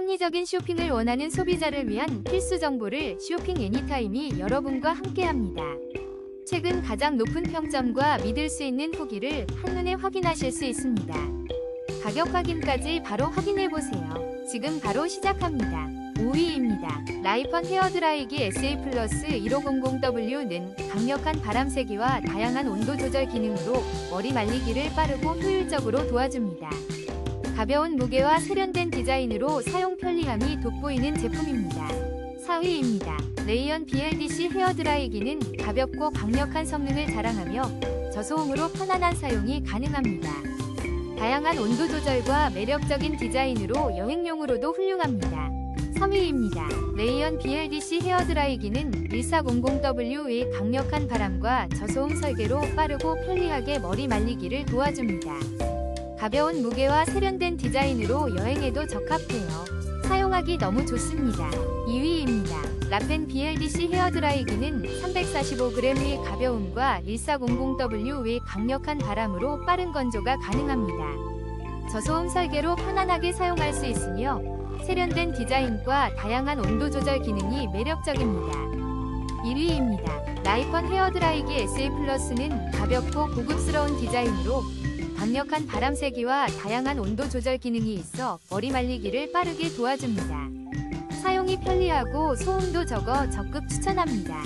합리적인 쇼핑을 원하는 소비자를 위한 필수 정보를 쇼핑 애니타임이 여러분과 함께합니다. 최근 가장 높은 평점과 믿을 수 있는 후기를 한눈에 확인하실 수 있습니다. 가격 확인까지 바로 확인해 보세요. 지금 바로 시작합니다. 5위입니다. 라이펀 헤어드라이기 SA 플러스 1500W는 강력한 바람 세기와 다양한 온도 조절 기능으로 머리 말리기를 빠르고 효율적으로 도와줍니다. 가벼운 무게와 세련된 디자인으로 사용 편리함이 돋보이는 제품입니다. 4위입니다. 레이언 BLDC 헤어드라이기는 가볍고 강력한 성능을 자랑하며 저소음으로 편안한 사용이 가능합니다. 다양한 온도 조절과 매력적인 디자인으로 여행용으로도 훌륭합니다. 3위입니다. 레이언 BLDC 헤어드라이기는 1400W의 강력한 바람과 저소음 설계로 빠르고 편리하게 머리 말리기를 도와줍니다. 가벼운 무게와 세련된 디자인으로 여행에도 적합해요. 사용하기 너무 좋습니다. 2위입니다. 라펜 BLDC 헤어드라이기는 345g의 가벼움과 1400W의 강력한 바람으로 빠른 건조가 가능합니다. 저소음 설계로 편안하게 사용할 수 있으며 세련된 디자인과 다양한 온도 조절 기능이 매력적입니다. 1위입니다. 라이펀 헤어드라이기 SA 플러스는 가볍고 고급스러운 디자인으로 강력한 바람 세기와 다양한 온도 조절 기능이 있어 머리 말리기를 빠르게 도와줍니다. 사용이 편리하고 소음도 적어 적극 추천합니다.